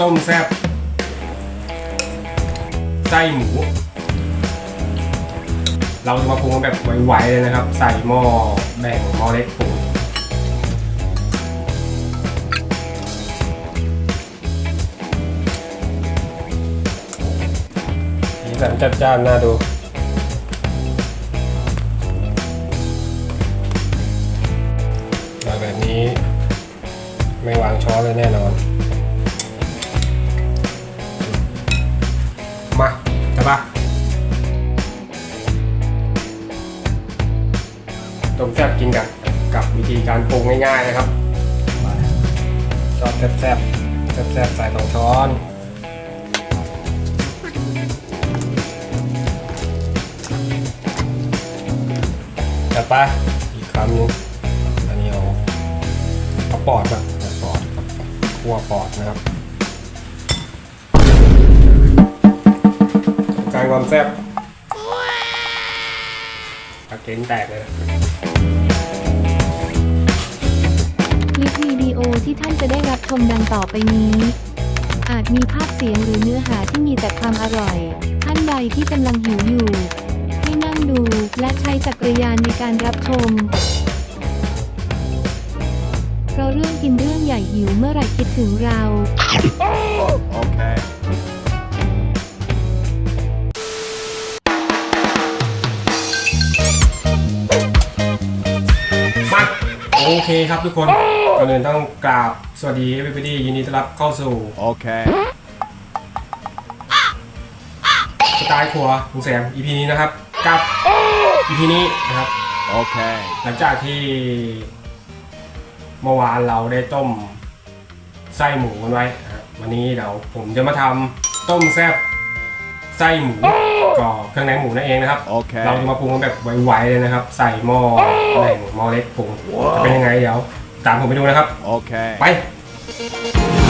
ต้มแซ่บไส้หมู เราจะมาปรุงแบบไวๆเลยนะครับ ใส่หม้อแบ่งหม้อเล็กปรุงสีสันจัดจ้านน่าดูมาแบบนี้ไม่วางช้อนเลยแน่นอน ง่ายๆนะครับชอบแซ่บๆแซ่บๆใส่สองช้อนจัดไปอีกคำนึงอันนี้เอาเอาปอดมาเอาปอดคั่วปอดนะครับการความแซ่บปากเก่งแตกเลย โอที่ท่านจะได้รับชมดังต่อไปนี้ อาจมีภาพเสียงหรือเนื้อหาที่มีแต่ความอร่อย ท่านใดที่กำลังหิวอยู่ ให้นั่งดูและใช้จักรยานในการรับชม เพราะเรื่องกินเรื่องใหญ่หิวเมื่อไหร่คิดถึงเรา Okay. เคครับทุกคนก่อนอื่นต้องกราบสวัสดี everybody ยินดีต้อนรับเข้าสู่ Okay. สไตล์ครัวลุงแซม EP นี้นะครับกับ EP นี้นะครับ Okay. หลังจากที่เมื่อวานเราได้ต้มไส้หมูกันไว้นะครับวันนี้เดี๋ยวผมจะมาทำต้มแซ่บ ไส้หมูก่อเครื่องในหมูนั่นเองนะครับ Okay. เราจะมาปรุงกันแบบไวๆเลยนะครับ ใส่หม้อแบ่งหม้อเล็กปรุงจะเป็นยังไงเดี๋ยวตามผมไปดูนะครับ Okay. ไปอ่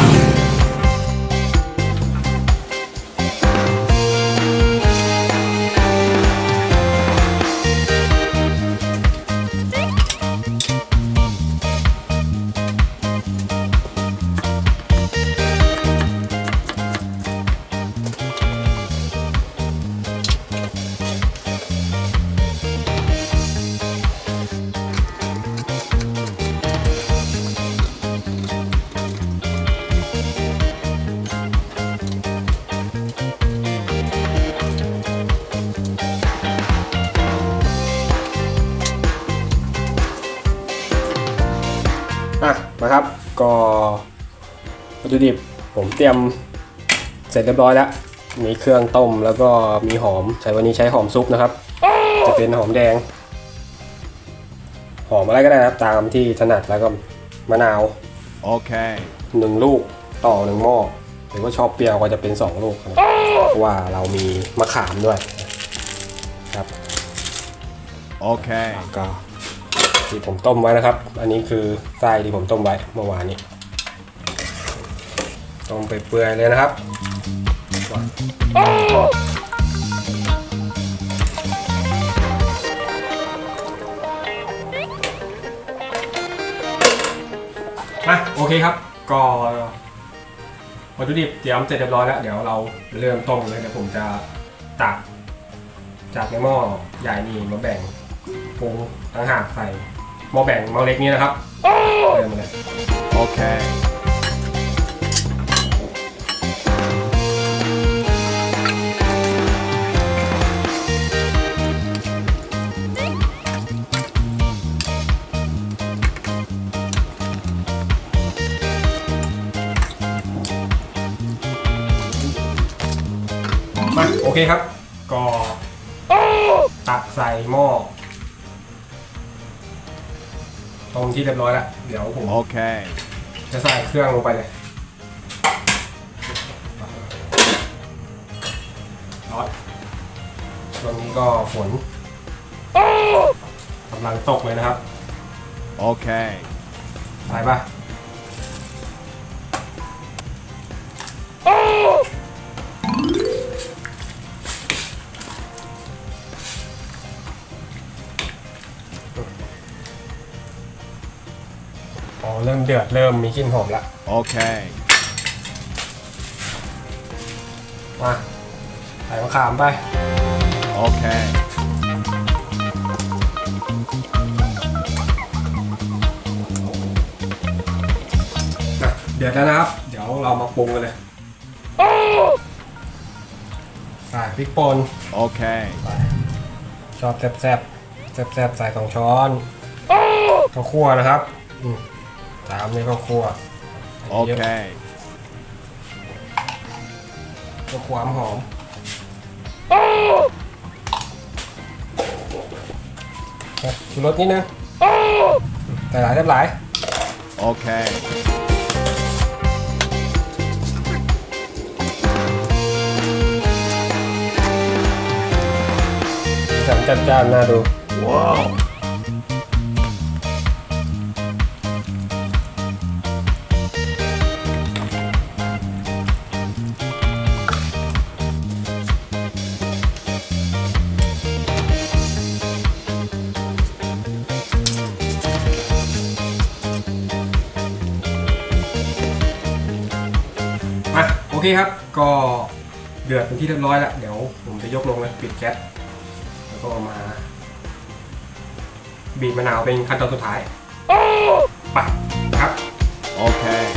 ก็วัตถุดิบผมเตรียมเสร็จเรียบร้อยแล้ว มีเครื่องต้มแล้วก็มีหอม ใช้วันนี้ใช้หอมซุปนะครับ จะเป็นหอมแดง หอมอะไรก็ได้นะครับตามที่ถนัดแล้วก็มะนาว Okay. หนึ่งลูกต่อหนึ่งหม้อหรือว่าชอบเปรี้ยวก็จะเป็นสองลูกนะครับเพราะว่าเรามีมะขามด้วยครับ Okay. ก็ ที่ผมต้มไว้นะครับ อันนี้คือไส้ที่ผมต้มไว้เมื่อวานนี้ ต้มไปเปื่อยเลยนะครับ มาโอเคครับ ก็วัตถุดิบเตรียมเสร็จเรียบร้อยแล้ว เดี๋ยวเราเริ่มต้มเลยเดี๋ยวผมจะตักจากในหม้อใหญ่นี่มาแบ่งปรุงต่างหากใส่ ม้อแบ่งหม้อเล็กนี้นะครับเริ่มเลย Okay. มาโอเคครับ ก็ตักใส่หม้อ ตรงที่เรียบร้อยแล้วเดี๋ยวผม Okay. จะใส่เครื่องลงไปเลยร้อนช่วงนี้ก็ฝนกำลังตกเลยนะครับ Okay. ไปปะ เริ่มเดือดเริ่มมีกลิ่นหอมละ Okay. มาใส่มะขามไป Okay. อะเดือดแล้วนะครับ เดี๋ยวเรามาปรุงกันเลยใส่พริกป่น Okay. ชอบแซ่บแซ่บแซ่บแซ่บๆใส่สองช้อนข้าวคั่วนะครับอืม ตามด้วยข้าวคั่วเยอะ Okay. เพื่อความหอมอะชูรสนิดนึงใส่หลายเรียบหลาย Okay. จัดจัดจ้านน่าดู Wow. อะ เคครับ ก็เดือดเป็นที่เรียบร้อยแล้ว เดี๋ยวผมจะยกลงเลยปิดแก๊สแล้วก็มา บีบมะนาวเป็นขั้นตอนสุดท้ายไปครับ โอเค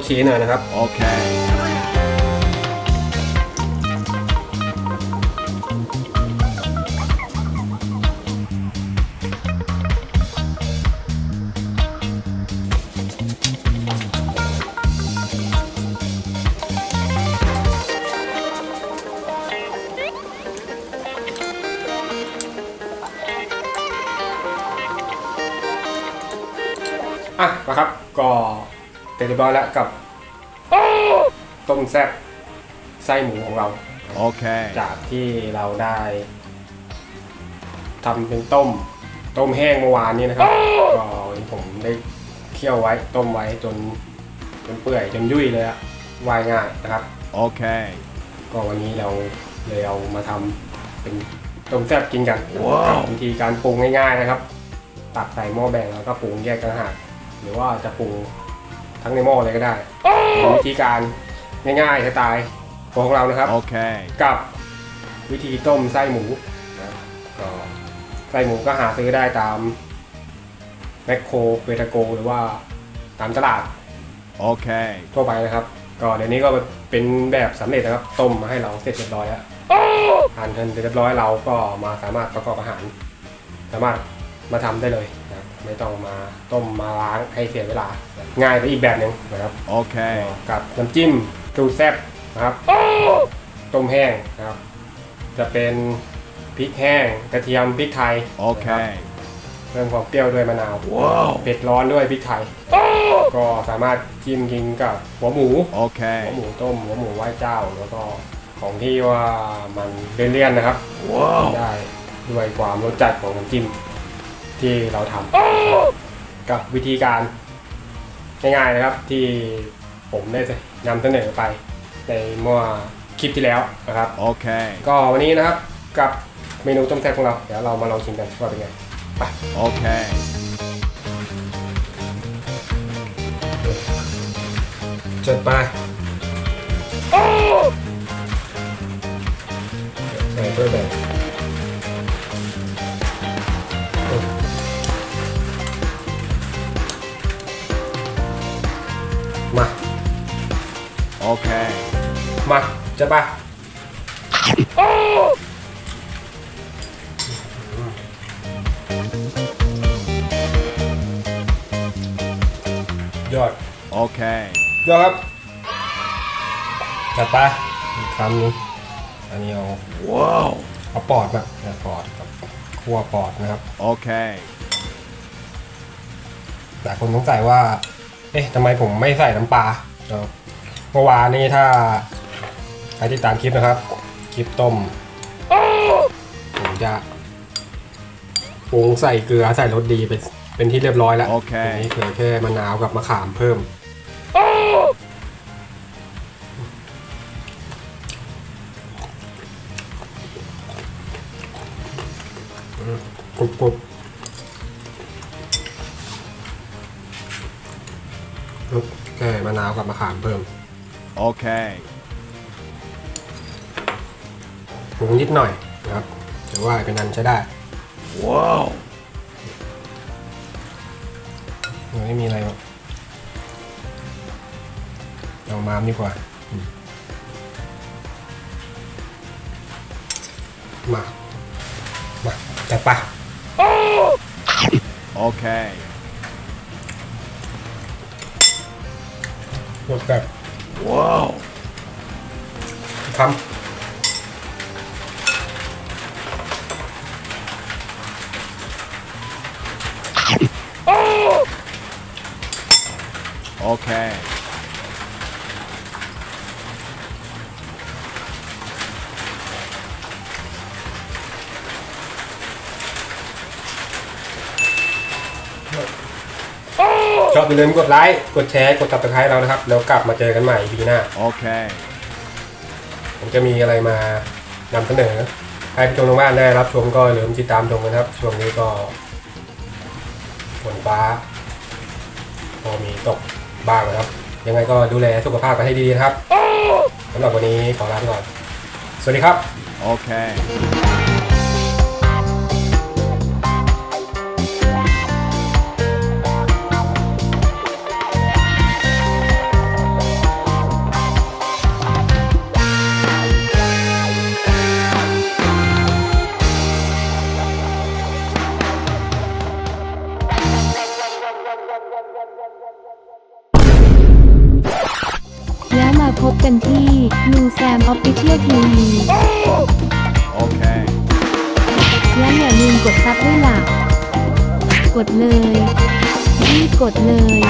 จนหอมผักชีหน่อยนะครับ โอเค เสร็จเรียบร้อยแล้วกับต้มแซ่บไส้หมูของเรา Okay. จากที่เราได้ทำเป็นต้ม ต้มแห้งเมื่อวานนี้นะครับ ก็วันนี้ผมได้เคี่ยวไว้ต้มไว้จนจนเปื่อยจนยุ่ยเลยอะวายง่ายนะครับ Okay. ก็วันนี้เราเลยเอามาทำเป็นต้มแซ่บกินกันว้าว กับวิธีการปรุงง่ายๆนะครับ ตักใส่หม้อแบ่งแล้วก็ปรุงแยกต่างหากหรือว่าจะปรุง ทั้งในหม้อเลยก็ได้เป็นวิธีการง่ายๆสไตล์ของเรานะครับ Okay. กับวิธีต้มไส้หมูนะครับก็ไส้หมูก็หาซื้อได้ตามแมคโครเวทาโก หรือว่าตามตลาด Okay. ทั่วไปนะครับ ก็เดี๋ยวนี้ก็เป็นแบบสำเร็จนะครับ ต้มมาให้เราเสร็จเรียบร้อยแล้วทานเสร็จเรียบร้อยเราก็มาสามารถประกอบอาหาร สามารถมาทำได้เลยนะครับ ไม่ต้องมาต้มมาล้างให้เสียเวลา ง่ายไปอีกแบบหนึ่งนะครับ Okay. กับน้ำจิ้มสูตรแซ่บนะครับต้มแห้งนะครับ จะเป็นพริกแห้งกระเทียมพริกไทยนะครับ Okay. เพิ่มความเปรี้ยวด้วยมะนาว Wow. เผ็ดร้อนด้วยพริกไทย ก็สามารถจิ้มกินกับหัวหมูหัว Okay. หมูต้มหัวหมูไหว้เจ้าแล้วก็ของที่ว่ามันเลี่ยนๆนะครับ Wow. ได้ด้วยความรสจัดของน้ำจิ้ม ที่เราทำกับวิธีการง่ายๆนะครับที่ผมได้นำเสนอไปในเมื่อคลิปที่แล้วนะครับ Okay. ก็วันนี้นะครับกับเมนูต้มแซ่บของเรา เดี๋ยวเรามาลองชิมกันว่าเป็นไง Okay. จัดไปใส่ถ้วยแบ่ง มา Okay. มาจะปะยอด Okay. ยอดครับจัดไปอีกคำหนึงอันนี้เอา Wow. เอาปอดแบบเอาปอดกับคั่วปอดนะครับ Okay. หลายคนสงสัยว่า เอ๊ะทำไมผมไม่ใส่น้ำปลาเมื่อวานนี้ถ้าใครติดตามคลิปนะครับ คลิปต้มผมจะปรุงใส่เกลือใส่รสดีเป็นเป็นที่เรียบร้อยแล้วโอเคนี้เหลือแค่มะนาวกับมะขามเพิ่มกรุบกรุบ แล้วแค่มะนาวกับมะขามเพิ่ม Okay. ปรุงนิดหน่อยนะครับถือว่าเป็นอันใช้ได้ Whoa. ยังไม่มีอะไรหรอกเอามามดีกว่าอืมมา มาจัดไป Okay. หมดแบบ Whoa. คำ Okay. ชอ บอย่าลืมกดไลค์ กดแชร์ กด subscribe เรานะครับ แล้วกลับมาเจอกันใหม่ปีหน้า Okay. ผมจะมีอะไรมานำเสนอ ให้ผู้ชมทางบ้านได้รับชมก็อย่าลืมติดตามชมกันครับ ช่วงนี้ก็ฝนฟ้าพอมีตกบ้างนะครับ ยังไงก็ดูแลสุขภาพกันให้ดีๆนะครับสำหรับวันนี้ขอลาไปก่อน สวัสดีครับ Okay. แล้ว พบกันที่นูแซมออฟฟิเชียลทีวี Okay. และอย่าลืมกดซับด้วยล่ะ กดเลยรีบกดเลย